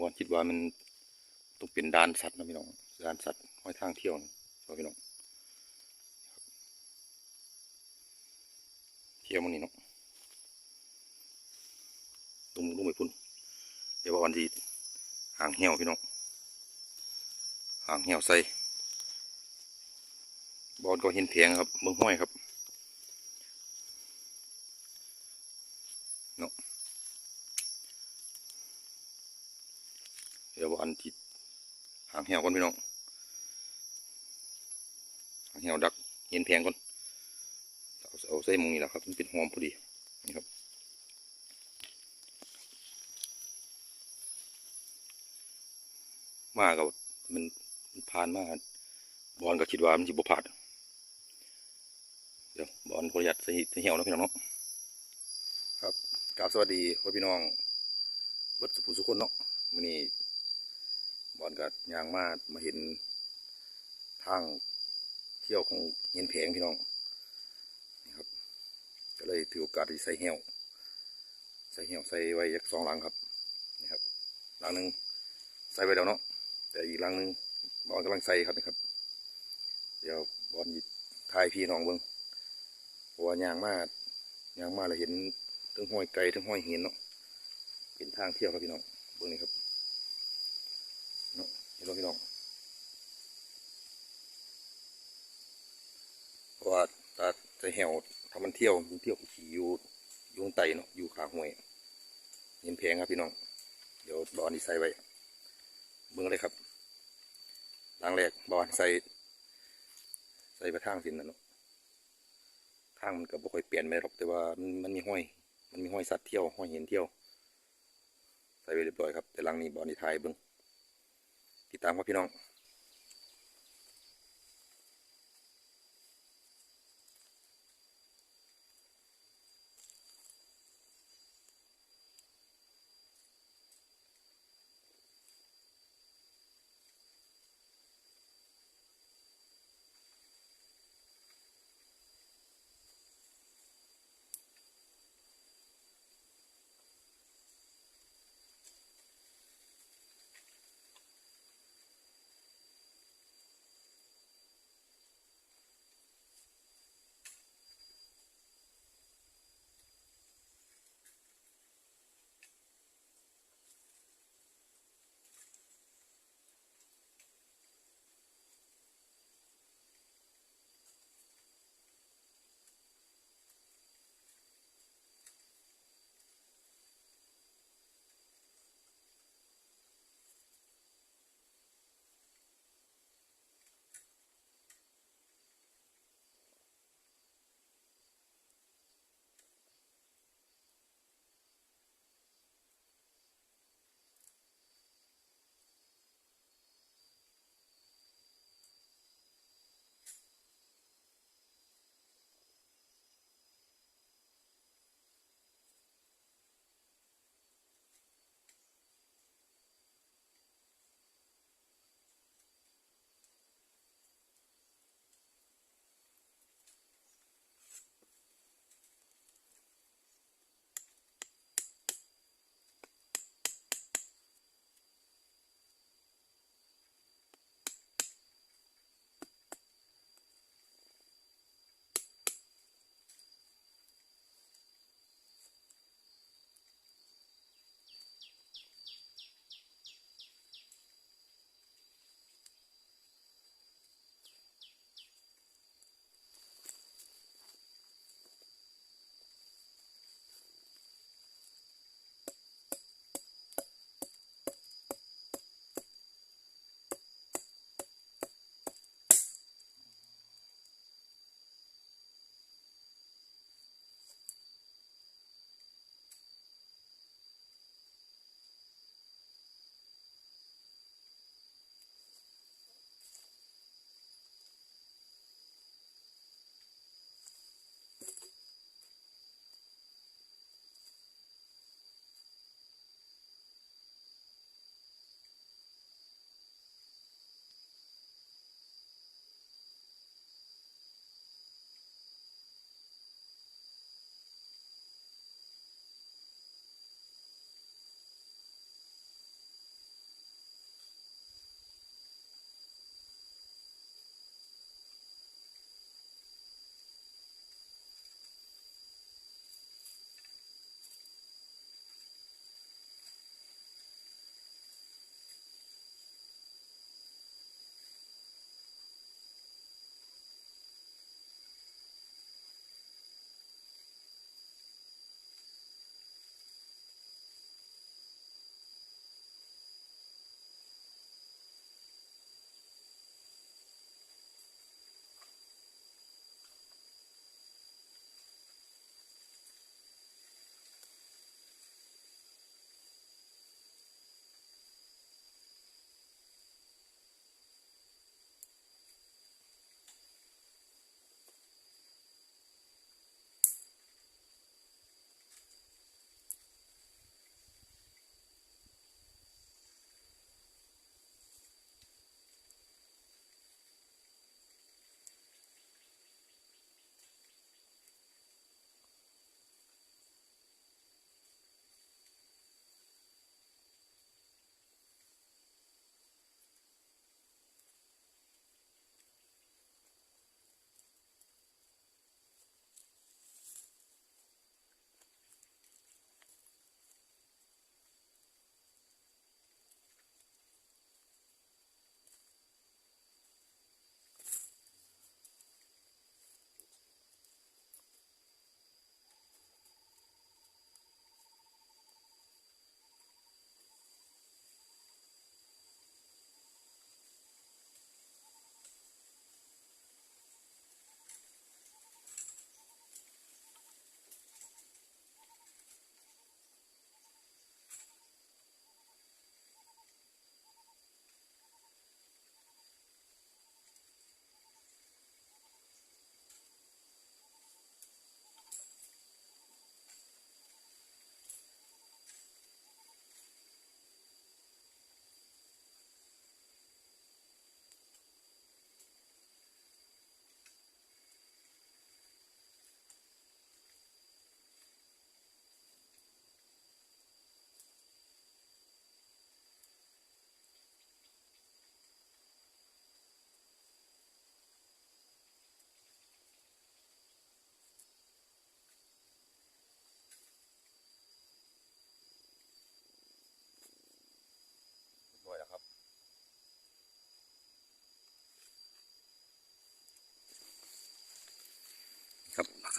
บอนคิดว่ามันต้องเป็นด้านสัตว์นะพี่น้องด้านสัตว์ห้อยทางเที่ยวนะพี่น้องเที่ยวมันนี่เนาะลุงลุงไปพุ่นเดี๋ยววันที่ห่างเหี่ยวพี่น้องห่างเหี่ยวใส่บอลก็เห็นเพียงครับเมืองห้อยครับ เดี๋ยวว่าอันที่ หางเหี่ยวก่อนพี่น้องหางเหี่ยวดักเห็นแพงก่อนเอาเอาใส่มุงนี่แหละครับมันเป็นหอมพอดีนี่ครับมากับมันมันผ่านมาบอลก็คิดว่ามันจะบ่ผ่านเดี๋ยวบอลขออนุญาตใส่ใส่เหี่ยวนะพี่น้องเนาะครับกราบสวัสดีพ่อพี่น้องเบิดสุภุสุคนเนาะมื้อนี้ บอลก็ยางมามาเห็นทางเที่ยวของเห็นแผงพี่น้องนี่ครับก็เลยถือโอกาสที่ใส่เหี้ยวใส่เหี้ยวใส่ไว้ยักสองหลังครับนี่ครับหลังหนึ่งใส่ไว้แล้วเนาะแต่อีกหลังหนึ่งบอลกำลังใส่ครับนี่ครับ เดี๋ยวบอลหยิบทายพี่น้องเบิ้งเพราะว่ายางมายางมาแล้วเห็นทั้งห้อยไก่ทั้งห้อยเห็นเนาะเป็นทางเที่ยวครับพี่น้องเบิ้งนี่ครับ เนาะเห็นบ่พี่น้องเพราะว่าตาจะแหวถ้ามันเที่ยวมันเที่ยวขี่อยู่ยู่งใต้เนาะอยู่ขาห้วยเห็นแพงครับพี่น้อง เดี๋ยวบอลนี่ใส่ไว้เบิ่งเลยครับหลังแรกบอลใส่ ใส่ไปทางสินนะเนาะทางมันก็บ่ค่อยเปลี่ยนไปหรอกแต่ว่ามันมีห้อยมันมีห้อยสัตว์เที่ยวห้อยเห็นเที่ยว ใส่ไปเรียบร้อยครับ แต่หลังนี้บอลนี่ทายเบิ่ง ติดตามครับพี่น้อง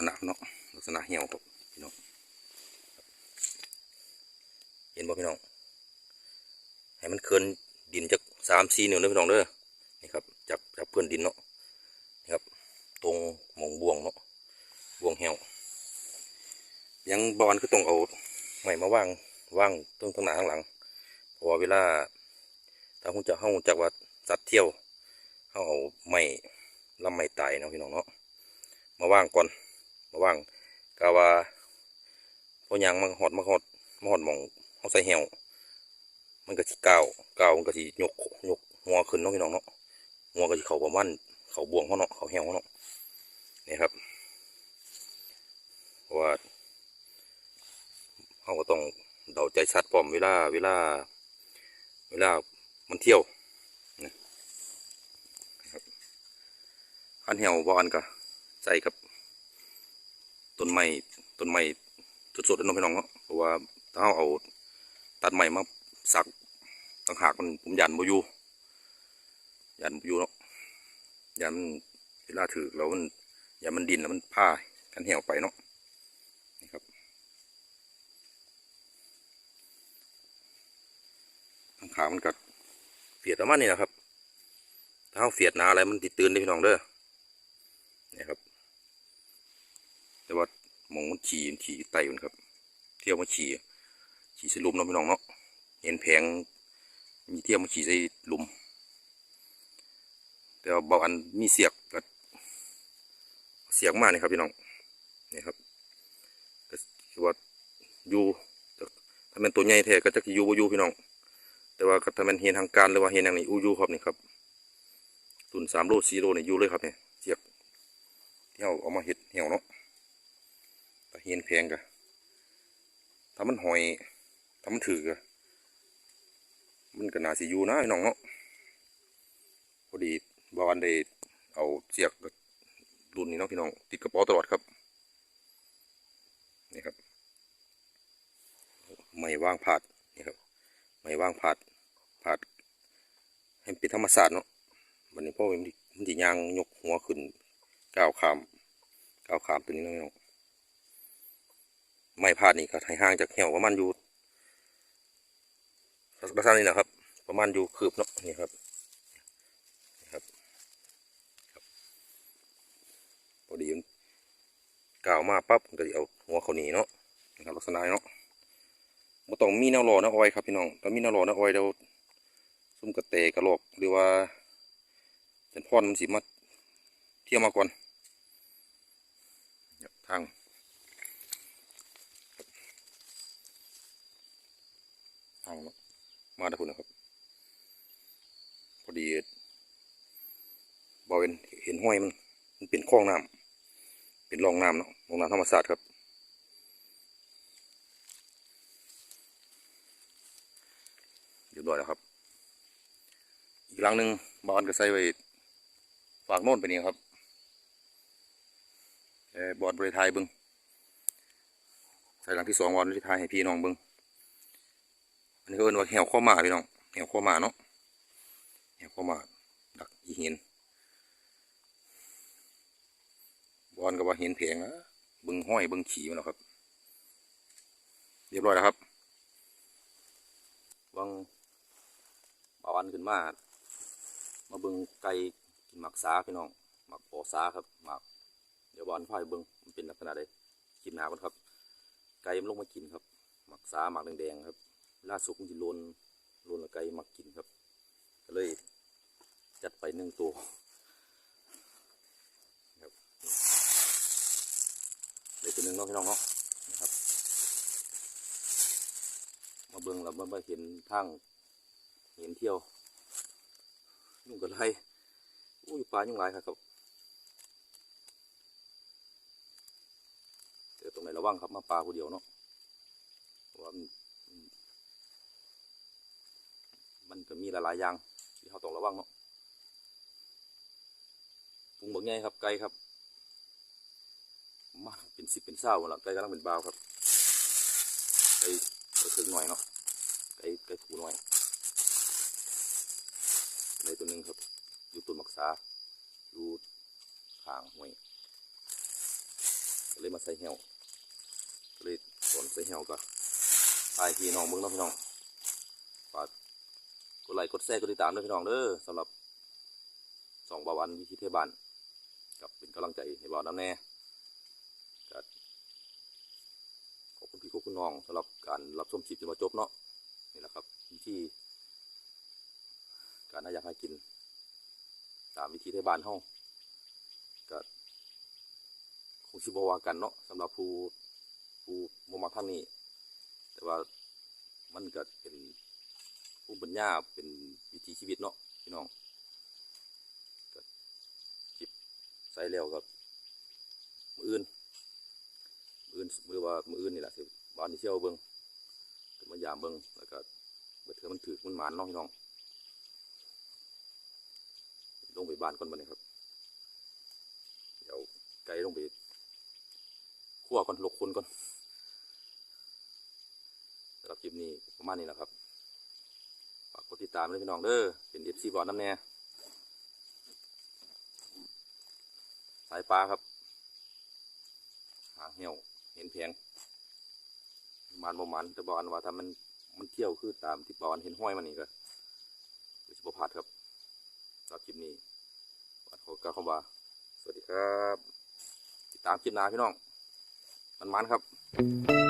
ณะเนาะลักษณะเหี่ยวครับพี่น้องเห็นบ่พี่น้องให้มันเคินดินจากสามสี่นิ้วเด้อพี่น้องเด้อนี่ครับจากจากเพื่อนดินเนาะนี่ครับ ตรงหมองบ่วงเนาะบ่วงเหี่ยวยังบอลก็ต้องเอาไม้มาว่างว่างตรงข้างหน้าข้างหลังเพราะว่าเวลาถ้าคุณจะเข้าจากว่าสัตว์เที่ยวเขาเอาไม้ลำไม้ตายเนาะพี่น้องเนาะมาว่างก่อน มาว่างกาว่าพอยางมาหอดมาหอดมาหอดมองเขาใส่เหี่ยวมันก็สิก้าวก้าวมันก็สิยกยกหัวขึ้นเนาะพี่น้องเนาะหัวก็สิเขาประมาณเขาบวงเขาเนาะเขาเหี่ยวเขาเนาะนี่ครับเพราะว่าเขาก็ต้องเดาใจชัดพร้อมเวลาเวลา เวลามันเที่ยวนะครับอันเหี่ยวบ่อันก็ใส่กับ ต้นไม้ต้นไม้สดๆเลยเน้องพี่น้องเนาะเพราะว่าถ้าเราเอาตัดไม้มาสักต่างหากมันผมยันบ่อยู่ยันบ่อยู่เนาะยันเวลาถือแล้วมันยันมันดินแล้วมันผ้ากันเหี่ยวไปเนาะนี่ครับต่างหากมันก็เฟียดประมาณนี้นะครับ ถ้าเราเฟียดนาอะไรมันติดตื่นได้พี่น้องเด้อนี่ครับ แต่ว่ามองมันขี่มันขี่ไตมันครับ เที่ยวมาขี่ขี่ใส่ลุมเนาะพี่น้องเนาะเห็นแผงมีเที่ยวมาขี่ใส่ลุมแต่ว่าบางอันมีเสียกก็เสียกมากนี่ครับพี่น้องนี่ครับก็คือว่าอยู่ถ้าเป็นตัวใหญ่แท้ก็จะอยู่บ่อยู่พี่น้อง แต่ว่าถ้าเป็นเห็นทางการหรือว่าเห็นอย่างนี้อู้ยู่ครับนี่ครับตุนสามโลสี่โลนี่อยู่เลยครับเนี่ยเสียกที่เราเอามาเห็ดเหี่ยวเนาะ เฮียนแพงกะถ้ามันหอยถ้ามันถือกะมันก็น่าสิอยู่นะไอ้น้องเนาะพอดีบาวันได้เอาเสียกรุ่นนี้เนาะพี่น้องติดกระเป๋าตลอดครับนี่ครับ ไม่ว่างผาดนี่ครับ ไม่ว่างผาดผาดให้เป็นธรรมศาสตร์เนาะวันนี้พ่อมันมันสิยางยกหัวขึ้นก้าวขามก้าวขามตัวนี้เนาะพี่น้อง ไม่พลาดนี่ก็ให้ห่างจากเหี่ยวประมาณอยู่ลักษณะนี้นะครับ ประมาณอยู่คืบเนาะนี่ครับครับพอดีมันกล่าวมาปั๊บก็จะเอาหัวเขาหนีเนาะนะครับลักษณะเนาะบ่ต้องมีแนวรอนะอาไว้ครับพี่น้องถ้ามีแนวรอนะอาไว้เดี๋ยวซุ่มกระเตกระโหลกหรือว่าจันพรมันสิมาเที่ยวมาก่อนเนี่ยางทางมาได้คุณนะครับ พอดีบอเวนเห็นห้อยมัน มันเป็นคลองน้ำเป็นรองน้ำเนาะรองน้ำธรรมศาสตร์ครับเรียบร้อยแล้วครับ อีกหลังหนึ่งบอลก็ใส่ไว้ฝากโน่นไปนี่ครับบอลบริไทยบึงใส่หลังที่สองบอลบริไทยให้พี่น้องบึง อันนี้ก็เอิ้นว่าแหวข้อหมาพี่น้องแหวข้อหมาเนาะแหวข้อหมาดักอีหินบอลก็ว่าเห็นแผงนะบึงห้อยบึงขี่มันแล้วครับ เรียบร้อยแล้วครับวังบาวันขึ้นมา มาบึงไก่กินหมักสาพี่น้องหมักปอสาครับหมักเดี๋ยวบอลพายบึงมันเป็นลักษณะใดกินหนาก่อนครับ ไก่มันลงมากินครับ หมักสาหมักแดงๆครับ ล่าสุกมันจะโลนโลนละไก่มักกินครับ ก็เลยจัดไปหนึ่งตัวครับเลยตัวหนึ่งเนาะพี่น้องเนาะนะครับ มาเบิ่งแล้วมาเห็นทางเห็นเที่ยวยุ่งกันไรอุ้ยปลายุ่งไรครับครับเจอตรงไหนระวังครับมาปลาคนเดียวเนาะเพราะว่ามัน มันก็มีหลายๆอย่างที่เราต้องระวังเนาะพุงบักใหญ่ครับไก่ครับมาเป็นสิบเป็นเศร้าแล้วไก่กำลังเป็นบ่าครับไก่ไก่ถึงหน่อยเนาะไก่ไก่ผูหน่อยในตัวหนึ่งครับ อยู่ต้นมักษาอยู่ขางห้วยเลยมาใส่เหี่ยวก็เลยสอนใส่เหี่ยวก็ทายพี่น้องมึงเนาะพี่น้องฝากก ดไลค์กดแชร์กดติดตามด้วยพี่น้องเด้อสำหรับสองบาวันวิธีเทศบานกับเป็นกำลังใจให้บ่าวน้ำแน่ก็ขอบคุณพี่ขอบคุณน้องสำหรับการรับชมคลิปจนมาจบเนาะนี่แหละครับวิธีการน่าอยากให้กิน ตามวิธีเทศบานเฮาก็คงสิบวากันเนาะสำหรับผู้ผู้บ่มาทางนี้ แต่ว่ามันก็เป็น ผู้ปัญญาเป็นวิถีชีวิตเนาะพี่น้องก็จิบใส่แล้วกับมืออื่นมืออื่นมือว่ามืออื่นนี่แหละสิบ้านที่เที่ยวเบิ่งก็มายามเบิงแล้วก็เบิดเถื่อมันถือมันหมานเนาะพี่น้องลงไปบ้านก่อนบัดนี้ครับเดี๋ยวไกลลงไปคั่วก่อนลกคนก่อนสำหรับคลิปนี้ประมาณนี้แหละครับ ดติดตามด้วยพี่น้องเด้อเป็นเอฟซีบอลน้ำแน่สายปลาครับหางเหี่ยวเห็นแพงมันประมาณแต่บอลว่าถ้ามันมันเที่ยวคือตามที่บอลเห็นห้อยมันนี่ก็คือสิบพาดครับสำหรับคลิปนี้วันขอกล่าวคำว่าสวัสดีครับ ติดตามคลิปหน้าพี่น้อง มันมันครับ